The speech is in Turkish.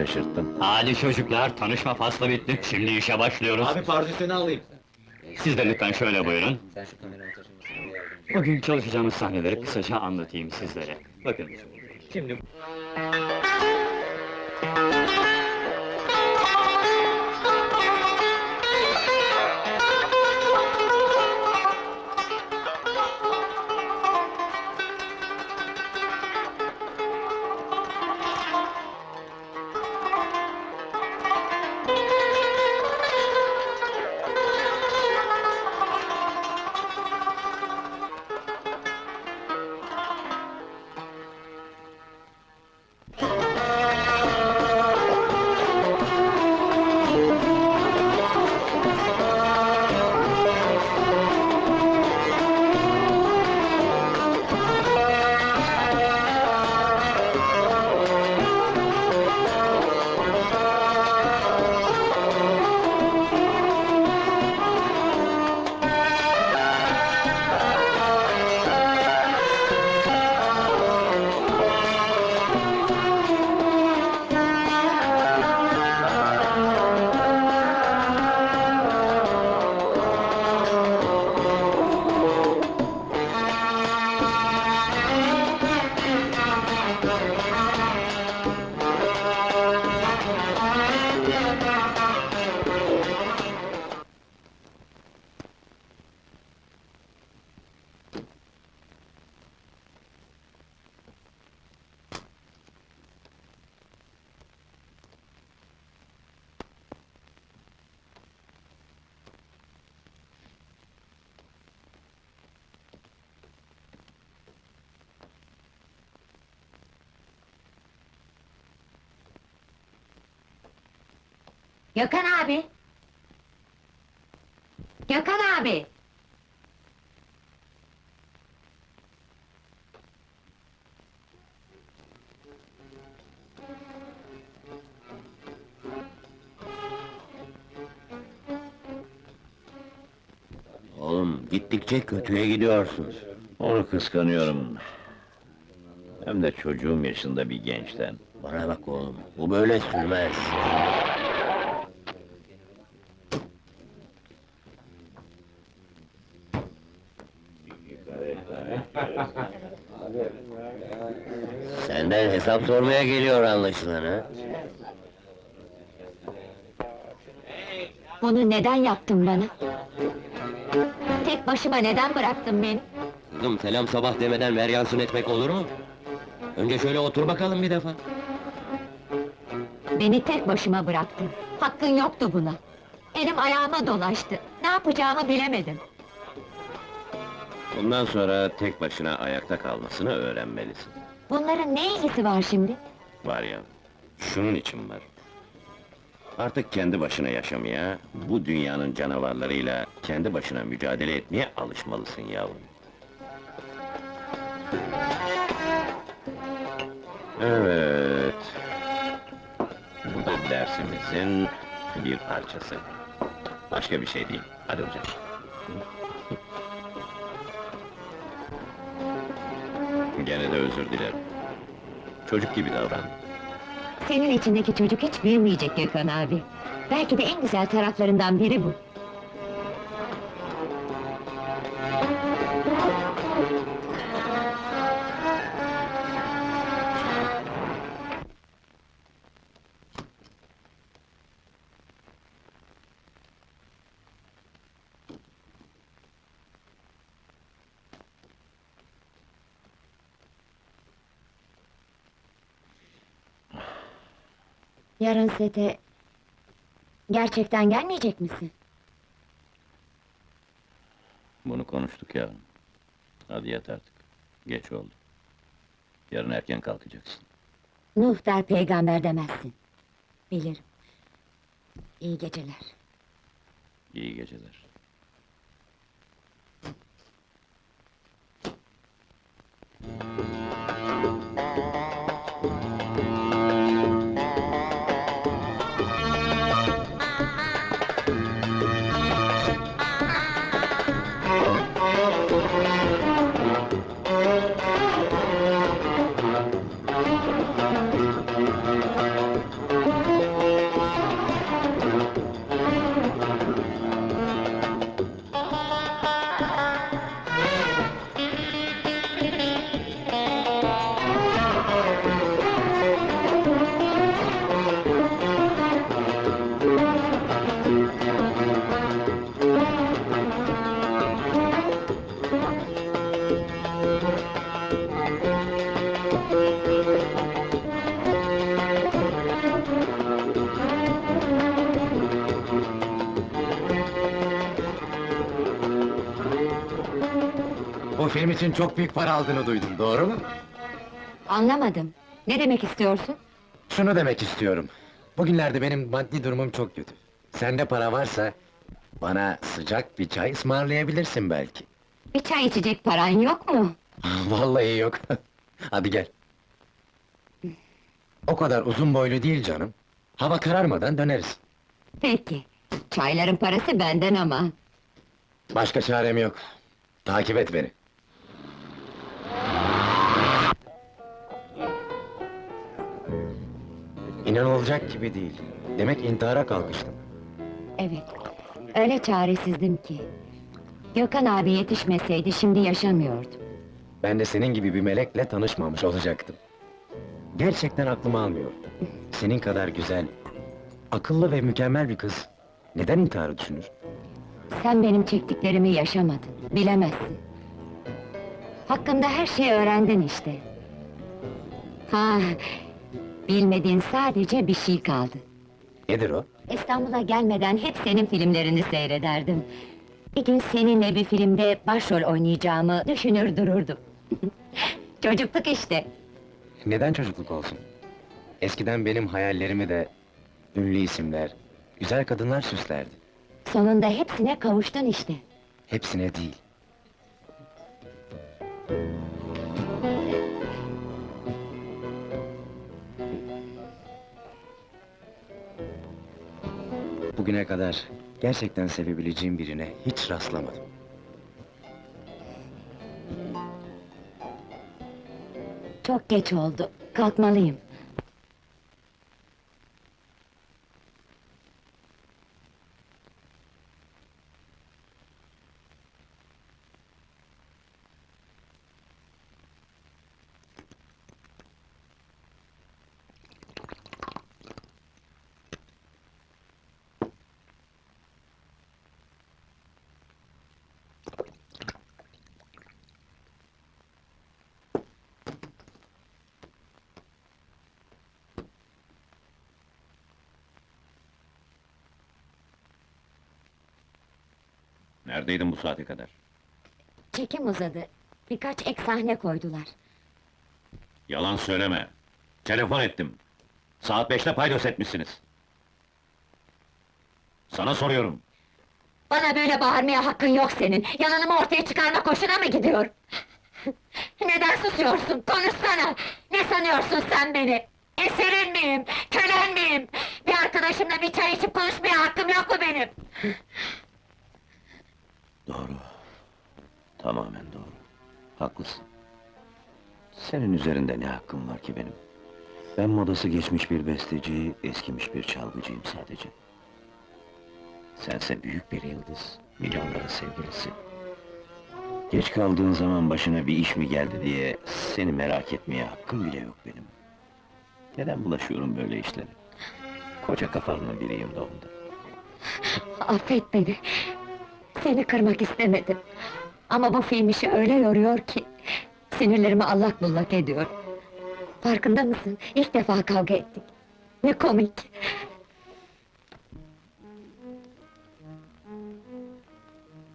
Şaşırttın. Hadi çocuklar, tanışma faslı bitti. Şimdi işe başlıyoruz. Abi pardesünü alayım. Siz de lütfen şöyle buyurun. Bugün çalışacağımız sahneleri kısaca anlatayım sizlere. Bakın, Şimdi Gökhan abi! Gökhan abi! Oğlum gittikçe kötüye gidiyorsun. Onu kıskanıyorum. Hem de çocuğum yaşında bir gençten. Bana bak oğlum, bu böyle sürmez. Senden hesap sormaya geliyor anlaşılan ha? Bunu neden yaptın bana? Tek başıma neden bıraktın beni? Kızım selam sabah demeden veryansın etmek olur mu? Önce şöyle otur bakalım bir defa. Beni tek başıma bıraktın. Hakkın yoktu buna. Elim ayağıma dolaştı. Ne yapacağımı bilemedim. Bundan sonra tek başına ayakta kalmasını öğrenmelisin. Bunların ne ilgisi var şimdi? Var ya, şunun için var. Artık kendi başına yaşamaya, bu dünyanın canavarlarıyla kendi başına mücadele etmeye alışmalısın yavrum. Evet. Bu da dersimizin bir parçası. Başka bir şey değil. Hadi hocam. Gene de özür dilerim. Çocuk gibi davrandım. Senin içindeki çocuk hiç büyümeyecek Gökhan abi. Belki de en güzel taraflarından biri bu. Yarın sete... Gerçekten gelmeyecek misin? Bunu konuştuk ya. Hadi yat artık. Geç oldu. Yarın erken kalkacaksın. Nuh der peygamber demezsin. Bilirim. İyi geceler. İyi geceler. Film için çok büyük para aldığını duydum, doğru mu? Anlamadım. Ne demek istiyorsun? Şunu demek istiyorum. Bugünlerde benim maddi durumum çok kötü. Sende para varsa... ...bana sıcak bir çay ısmarlayabilirsin belki. Bir çay içecek paran yok mu? Vallahi yok. Hadi gel. O kadar uzun boylu değil canım. Hava kararmadan döneriz. Peki. Çayların parası benden ama. Başka çarem yok. Takip et beni. İnanılacak gibi değil. Demek intihara kalkıştım. Evet. Öyle çaresizdim ki. Gökhan abi yetişmeseydi şimdi yaşamıyordum. Ben de senin gibi bir melekle tanışmamış olacaktım. Gerçekten aklım almıyor. Senin kadar güzel, akıllı ve mükemmel bir kız... ...neden intiharı düşünür? Sen benim çektiklerimi yaşamadın, bilemezsin. Hakkında her şeyi öğrendin işte. Ha, bilmediğin sadece bir şey kaldı. Nedir o? İstanbul'a gelmeden hep senin filmlerini seyrederdim. Bir gün seninle bir filmde başrol oynayacağımı düşünür dururdum. Çocukluk işte. Neden çocukluk olsun? Eskiden benim hayallerimi de... ...ünlü isimler, güzel kadınlar süslerdi. Sonunda hepsine kavuştun işte. Hepsine değil. Bugüne kadar gerçekten sevebileceğim birine hiç rastlamadım. Çok geç oldu, kalkmalıyım. Neredeydin bu saate kadar? Çekim uzadı. Birkaç ek sahne koydular. Yalan söyleme. Telefon ettim. Saat beşte paydos etmişsiniz. Sana soruyorum. Bana böyle bağırmaya hakkın yok senin. Yalanımı ortaya çıkarma koşuna mı gidiyor? Neden susuyorsun? Konuşsana! Ne sanıyorsun sen beni? Eserin miyim? Kölen miyim? Bir arkadaşımla bir çay içip konuşmaya hakkım yok mu benim? Doğru. Tamamen doğru. Haklısın. Senin üzerinde ne hakkım var ki benim? Ben modası geçmiş bir besteci, eskimiş bir çalgıcıyım sadece. Sense büyük bir yıldız, milyonların sevgilisi. Geç kaldığın zaman başına bir iş mi geldi diye seni merak etmeye hakkım bile yok benim. Neden bulaşıyorum böyle işlere? Koca kafanın biriyim ondan. Affet beni. Seni kırmak istemedim. Ama bu film işi öyle yoruyor ki... ...sinirlerimi allak bullak ediyor. Farkında mısın? İlk defa kavga ettik. Ne komik.